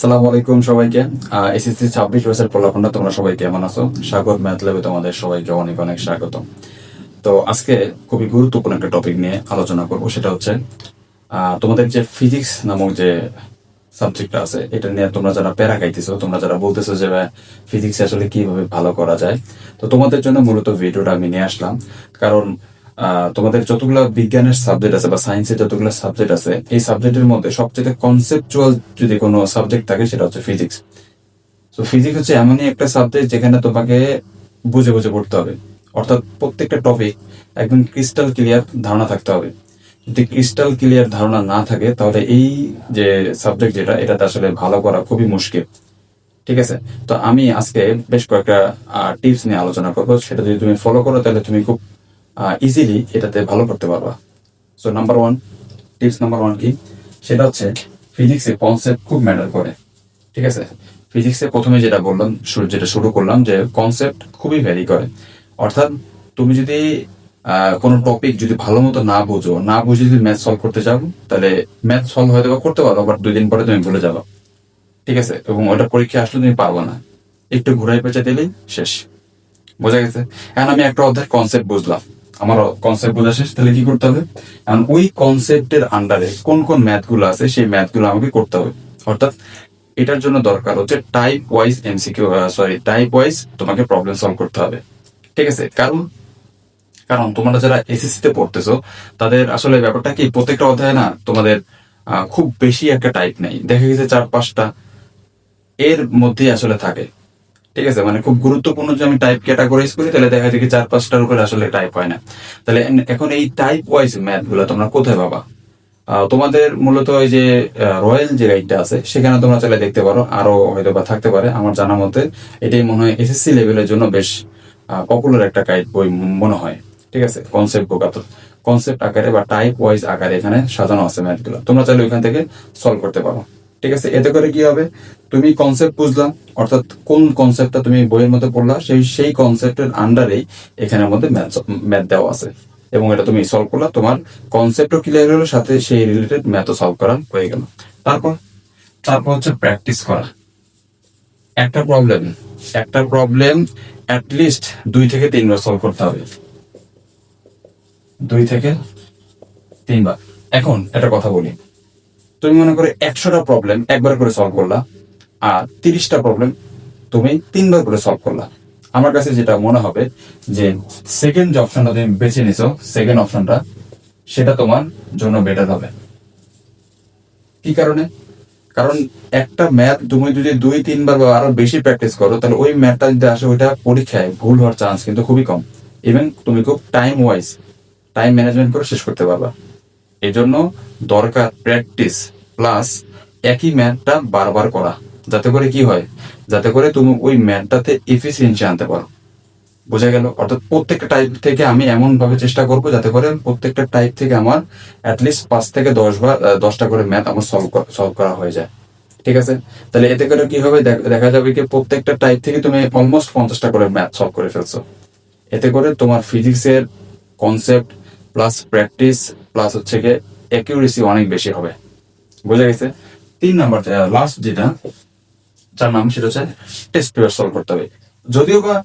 সালামু আলাইকুম সবাইকে। এসএসসি ছাব্বিশ বছর তোমরা সবাই কেমন আছো? স্বাগত তোমাদের সবাইকে অনেক অনেক স্বাগত। তো আজকে খুবই গুরুত্বপূর্ণ একটা টপিক নিয়ে আলোচনা করব, সেটা হচ্ছে তোমাদের যে ফিজিক্স নামক যে সাবজেক্টটা আছে, এটা নিয়ে তোমরা যারা প্যারা খাইতেছো তোমরা যারা বলতেছো যে ফিজিক্স আসলে কীভাবে ভালো করা যায়? তো তোমাদের জন্য মূলত ভিডিওটা আমি নিয়ে আসলাম। কারণ তোমাদের যতগুলো বিজ্ঞানের সাবজেক্ট আছে বা সায়েন্সের যতগুলো সাবজেক্ট আছে, এই সাবজেক্টের মধ্যে সবচেয়ে কনসেপচুয়াল যদি কোনো সাবজেক্ট থাকে, সেটা হচ্ছে ফিজিক্স তো ফিজিক্স হচ্ছে এমনই একটা সাবজেক্ট যেখানে তোমাকে বুঝে বুঝে পড়তে হবে। অর্থাৎ প্রত্যেকটা টপিক একদম ক্রিস্টাল ক্লিয়ার ধারণা থাকতে হবে। যদি ক্রিস্টাল ক্লিয়ার ধারণা না থাকে, তাহলে এই যে সাবজেক্ট যেটা, এটাতে আসলে ভালো করা খুবই মুশকিল। ঠিক আছে? তো আমি আজকে বেশ কয়েকটা টিপস নিয়ে আলোচনা করব। সেটা যদি তুমি ফলো করো, তাহলে তুমি খুব ইজিলি এটাতে ভালো করতে পারবা। So number one tips number one কি? সেটা হচ্ছে ফিজিক্সে কনসেপ্ট খুব ম্যাটার করে। ঠিক আছে? ফিজিক্সে প্রথমে যেটা বললাম যেটা শুরু করলাম যে কনসেপ্ট খুবই ভ্যারি করে। অর্থাৎ, তুমি যদি কোনো টপিক যদি ভালো মতো না বুঝো, না বুঝে যদি ম্যাথ সলভ করতে চাও, তাহলে ম্যাথ সলভ হয়তো করতে পারো বাট দুই দিন পরে তুমি ভুলে যাবে। ঠিক আছে? এবং ওটা পরীক্ষা আসলে তুমি পারব না। একটু ঘুরাই পেঁচে দিলেই শেষ। বোঝা গেছে? এখন আমি একটা অধ্যায় কনসেপ্ট বুঝলাম। আমার কনসেপ্ট বোঝা শেষ, তাহলে কি করতে হবে? এখন ওই কনসেপ্টের আন্ডারে কোন কোন ম্যাথগুলো আছে, সেই ম্যাথগুলো আমাকে করতে হবে। অর্থাৎ এটার জন্য দরকার হচ্ছে type wise MCQ sorry type wise তোমাকে প্রবলেম সলভ করতে হবে। ঠিক আছে? কারণ কারণ তোমরা যারা এসএসসি তে পড়তেছো, তাদের আসলে ব্যাপারটা কি, প্রত্যেকটা অধ্যায়ে না তোমাদের খুব বেশি একটা টাইপ নেই। দেখা গেছে চার পাঁচটা। এর মধ্যেই আসলে থাকে। ঠিক আছে মানে খুব গুরুত্বপূর্ণ যে আমি টাইপ ক্যাটাগরাইজ করি, তাহলে দেখা যায় কি চার, পাঁচটার উপরে আসলে টাইপ হয় না। তাহলে এখন এই টাইপ ওয়াইজ ম্যাথগুলো তোমরা কোথায় পাবা? তোমাদের মূলত ওই যে রয়্যাল যে গাইডটা আছে, সেখানে তোমরা চাইলে দেখতে পারো, আরও হয়তো বা থাকতে পারে। আমার জানা মতে, এটাই মনে হয় এসএসসি লেভেলের জন্য বেশ পপুলার একটা গাইড বই মনে হয়। ঠিক আছে কনসেপ্ট বুক কনসেপ্ট আকারে বা টাইপ ওয়াইজ আকারে এখানে সাজানো আছে ম্যাথগুলো তোমরা চাইলে ওইখান থেকে সলভ করতে পারো। ঠিক আছে? এতে করে কি হবে? তুমি কনসেপ্ট বুঝলাম অর্থাৎ কোন কনসেপ্টটা তুমি বইয়ের মধ্যে পড়লা, সেই সেই কনসেপ্টের আন্ডারেই এখানের মধ্যে ম্যাথ ম্যাথ দেওয়া আছে। এবং এটা তুমি সলভ করলা, তোমার কনসেপ্টও ক্লিয়ার হলো, সাথে সেই রিলেটেড ম্যাথও সলভ করা হয়ে গেল। তারপর? তারপর হচ্ছে প্র্যাকটিস করা। একটা প্রবলেম একটা প্রবলেম লিস্ট দুই থেকে তিনবার সলভ করতে হবে। দুই থেকে তিনবার। এখন একটা কথা বলি। তুমি মনে করে একশোটা প্রবলেম একবার করে সলভ করলা, আর তিরিশটা প্রবলেম তুমি তিনবার করে সলভ করলা। আমার কাছে যেটা মনে হবে যে সেকেন্ড যে অপশনটা তুমি বেছে নিছো সেকেন্ড অপশনটা সেটা তোমার জন্য বেটার হবে। কি কারণে? কারণ একটা ম্যাথ তুমি যদি দুই, তিনবার বা আরও বেশি প্র্যাকটিস করো, তাহলে ওই ম্যাথটা যদি আসে, ওইটা পরীক্ষায় ভুল হওয়ার চান্স কিন্তু খুবই কম। ইভেন তুমি খুব টাইম ওয়াইজ টাইম ম্যানেজমেন্ট করে শেষ করতে পারবা। এই জন্য দরকার প্র্যাকটিস প্লাস একই ম্যাথটা বারবার করা। যাতে করে কি হয়? যাতে করে তুমি ওই ম্যাথটাতে এফিসিয়েন্সি আনতে পারো। বোঝা গেল? অর্থাৎ প্রত্যেকটা টাইপ থেকে আমি এমন ভাবে চেষ্টা করব যাতে করে প্রত্যেকটা টাইপ থেকে আমার অ্যাটলিস্ট পাঁচ থেকে দশ আহ, দশটা করে ম্যাথ আমার সলভ সলভ করা হয়ে যায়। ঠিক আছে? তাহলে এতে করে কি হবে? দেখা যাবে কি প্রত্যেকটা টাইপ থেকে তুমি অলমোস্ট পঞ্চাশটা করে ম্যাথ সলভ করে ফেলছো। এতে করে তোমার ফিজিক্সের কনসেপ্ট প্লাস প্র্যাকটিস প্লাস হচ্ছে গিয়ে অ্যাকিউরেসি অনেক বেশি হবে। বোঝা গেছে? তিন নাম্বার লাস্ট যেটা, যার নাম সেটা হচ্ছে টেস্ট পেপার সলভ করতে হবে। যদিও বা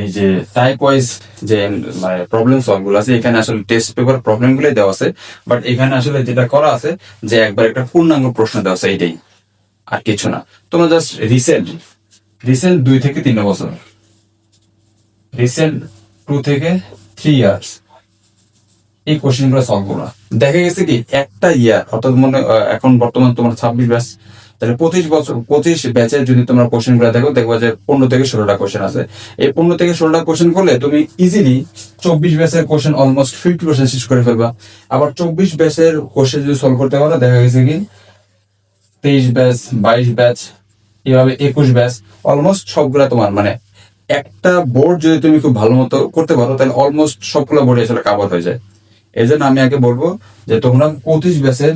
এই যে টাইপ ওয়াইজ যে মানে প্রবলেম সলভগুলো আছে, এখানে আসলে টেস্ট পেপার প্রবলেম গুলোই দেওয়া আছে বাট এখানে আসলে যেটা করা আছে, যে একবার একটা পূর্ণাঙ্গ প্রশ্ন দেওয়া আছে, এইটাই, আর কিছু না। তোমরা জাস্ট রিসেন্ট রিসেন্ট দুই থেকে তিন বছর রিসেন্ট টু থেকে থ্রি ইয়ার্স এই কোশ্চেনগুলো সলভ করা দেখা গেছে কি, একটা ইয়ার অর্থাৎ মনে এখন বর্তমান তোমার ছাব্বিশ ব্যাচ তাহলে পঁচিশ বছর, পঁচিশ ব্যাচের যদি তোমরা কোশ্চেনগুলো দেখো, দেখবা যে পনেরো থেকে ষোলোটা কোশ্চেন আছে। এই পনেরো থেকে ষোলোটা কোশ্চেন করলে তুমি ইজিলি চব্বিশ ব্যাচের কোশ্চেন অলমোস্ট ফিফটি পার্সেন্ট শেষ করে ফেলবা। আবার চব্বিশ ব্যাচের কোশ্চেন যদি সলভ করতে পারো, দেখা গেছে কি, তেইশ ব্যাচ বাইশ ব্যাচ এভাবে একুশ ব্যাচ অলমোস্ট সবগুলা তোমার মানে একটা বোর্ড যদি তুমি খুব ভালো মতো করতে পারো, তাহলে অলমোস্ট সবগুলো বোর্ডে আসলে কাভার হয়ে যায়। এই জন্য আমি আগে বলব যে তোমরা পঁচিশ ব্যাচের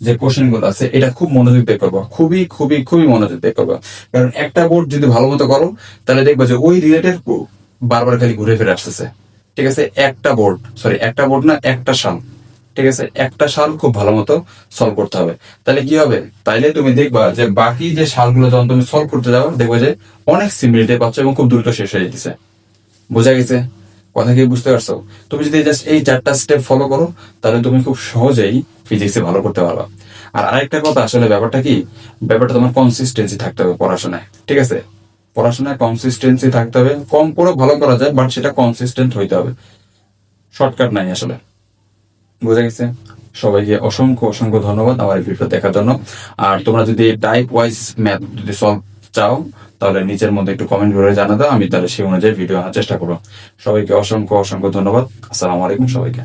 যে কোশ্চেনগুলো আছে, এটা খুব মনোযোগ দিয়ে করব। খুবই খুবই খুবই মনোযোগ দিয়ে করব। কারণ একটা বোর্ড যদি ভালো মতো করো, তাহলে দেখবে যে ওই রিলেটেড বারবার খালি ঘুরে ফিরে আসতেছে। ঠিক আছে? একটা বোর্ড সরি একটা বোর্ড না, একটা সাল ঠিক ঠিক আছে? একটা সাল খুব ভালো মতো সলভ করতে হবে। তাহলে কি হবে? তাইলে তুমি দেখবা যে বাকি যে সালগুলো যখন তুমি সলভ করতে যাও, দেখবে যে অনেক সিমিলিটি পাচ্ছ এবং খুব দ্রুত শেষ হয়ে যেতেছে। বোঝা গেছে? কথা কি বুঝতে পারছ? তুমি যদি জাস্ট এই চারটা স্টেপ ফলো করো, তাহলে তুমি খুব সহজেই ফিজিক্সে ভালো করতে পারবা। আর আরেকটা কথা, আসলে ব্যাপারটা কি? ব্যাপারটা তোমার কনসিস্টেন্সি থাকতে হবে পড়াশোনায়, ঠিক আছে? পড়াশোনায় কনসিস্টেন্সি থাকতে হবে, কম পড়ে ভালো করা যায় বাট সেটা কনসিস্টেন্ট হইতে হবে। শর্টকাট নাই আসলে। বোঝা গেছে? সবাইকে অসংখ্য অসংখ্য ধন্যবাদ আমার এই ভিডিও দেখার জন্য। আর তোমরা যদি টাইপ ওয়াইজ ম্যাথ যদি সলভ চাও, তাহলে নিজের মধ্যে একটু কমেন্ট করে জানা দাও, আমি তাহলে সেই অনুযায়ী ভিডিও আনার চেষ্টা করব। সবাইকে অসংখ্য অসংখ্য ধন্যবাদ। আসসালামু আলাইকুম সবাইকে।